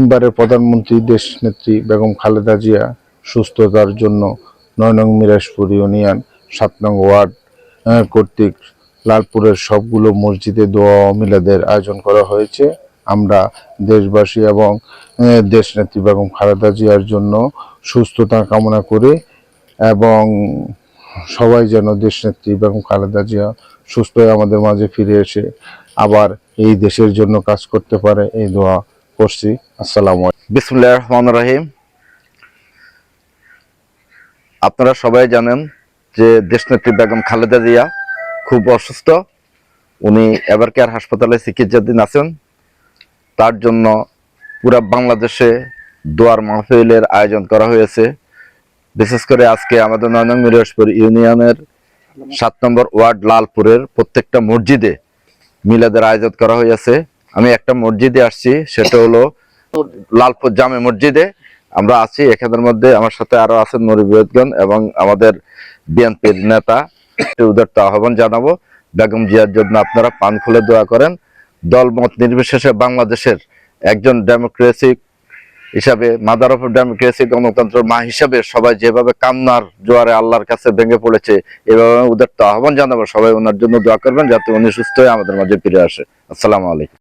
তিনবারের প্রধানমন্ত্রী, দেশ নেত্রী বেগম খালেদা জিয়া সুস্থতার জন্য নয় নং মিরাজপুর ইউনিয়ন, সাত নং ওয়ার্ড কর্তৃক লালপুরের সবগুলো মসজিদে দোয়া মিলাদের আয়োজন করা হয়েছে। আমরা দেশবাসী এবং দেশনেত্রী বেগম খালেদা জিয়ার জন্য সুস্থতা কামনা করে এবং সবাই যেন দেশনেত্রী বেগম খালেদা জিয়া সুস্থ হয়ে আমাদের মাঝে ফিরে এসে আবার এই দেশের জন্য কাজ করতে পারে, এই দোয়া করছি। আসসালামু বিসমুল্লাহ রহমান রাহিম। আপনারা সবাই জানেন যে দেশনেত্রী বেগম খালেদা জিয়া খুব অসুস্থ। উনি এবার কেয়ার হাসপাতালে চিকিৎসাধীন আছেন। তার জন্য পুরা বাংলাদেশে দোয়ার মাহফিলের আয়োজন করা হয়েছে। বিশেষ করে আজকে আমাদের নয় নং মিরাজপুর ইউনিয়নের সাত নম্বর ওয়ার্ড লালপুরের প্রত্যেকটা মসজিদে মিলাদের আয়োজন করা হয়েছে। আমি একটা মসজিদে আসছি, সেটা হলো লালপুর জামে মসজিদে। আমরা আছি এখানের মধ্যে, আমার সাথে আরও আছেন মরিবুদ্গণ এবং আমাদের বিএনপির নেতা উদারত আহ্বান জানাব। বেগম জিয়ার জন্য আপনারা পান খুলে দোয়া করেন। দলমত নির্বিশেষে বাংলাদেশের একজন ডেমোক্রেসি হিসাবে, মাদার অফ ডেমোক্রেসি গণতন্ত্র মা হিসাবে সবাই যেভাবে কান্নার জোয়ারে আল্লাহর কাছে ভেঙে পড়েছে, এভাবে উদারত আহ্বান জানাব। সবাই ওনার জন্য দোয়া করবেন যাতে উনি সুস্থ হয়ে আমাদের মাঝে ফিরে আসে। আসসালামু আলাইকুম।